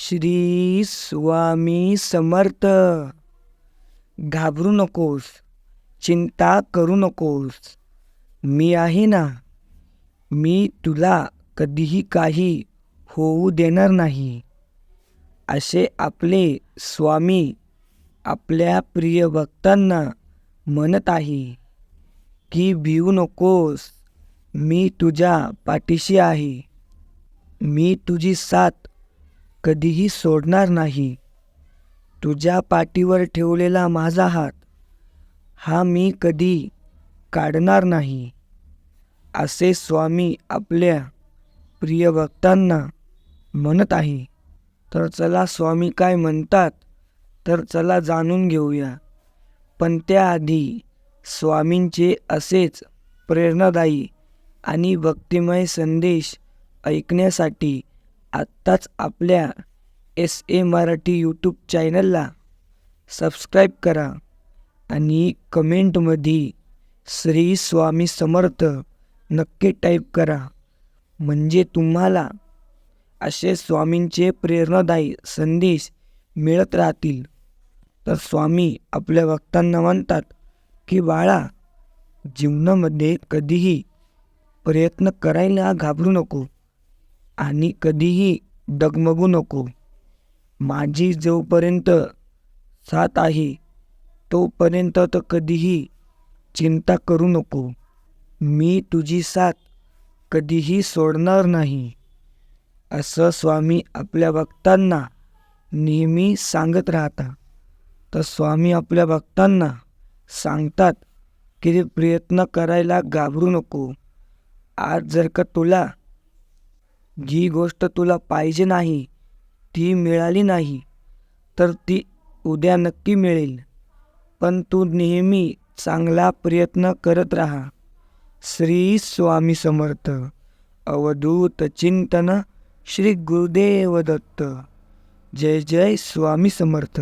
श्री स्वामी समर्थ. घाबरू नकोस चिंता करू नकोस. मी आहे ना मी तुला कधीही काही होऊ देणार नाही. असे आपले स्वामी आपल्या प्रिय भक्तांना म्हणत आहे की भिवू नकोस मी तुझ्या पाठीशी आहे. मी तुझी साथ कधीही सोडणार नाही. तुझ्या पाठीवर ठेवलेला माझा हात हा मी कधी काढणार नाही. असे स्वामी आपल्या प्रिय भक्तांना म्हणत आहे. तर चला स्वामी काय म्हणतात तर चला जाणून घेऊया. पण त्याआधी स्वामींचे असेच प्रेरणादायी आणि भक्तिमय संदेश ऐकण्यासाठी आत्ताच आपल्या एस ए मराठी यूट्यूब चॅनलला सबस्क्राईब करा आणि कमेंटमध्ये श्री स्वामी समर्थ नक्की टाईप करा. म्हणजे तुम्हाला असे स्वामींचे प्रेरणादायी संदेश मिळत राहतील. तर स्वामी आपल्या भक्तांना म्हणतात की बाळा जीवनामध्ये कधीही प्रयत्न करायला घाबरू नको. आणि कधीही डगमगू नको. माझी जोपर्यंत साथ आहे तोपर्यंत तर कधीही चिंता करू नको. मी तुझी साथ कधीही सोडणार नाही. असं स्वामी आपल्या भक्तांना नेहमी सांगत राहता. तर स्वामी आपल्या भक्तांना सांगतात की ते प्रयत्न करायला घाबरू नको. आज जर का तुला जी गोष्ट तुला पाहिजे नाही ती मिळाली नाही तर ती उद्या नक्की मिळेल. पण तू नेहमी चांगला प्रयत्न करत राहा. श्री स्वामी समर्थ. अवधूत चिंतन श्री गुरुदेव दत्त. जय जय स्वामी समर्थ.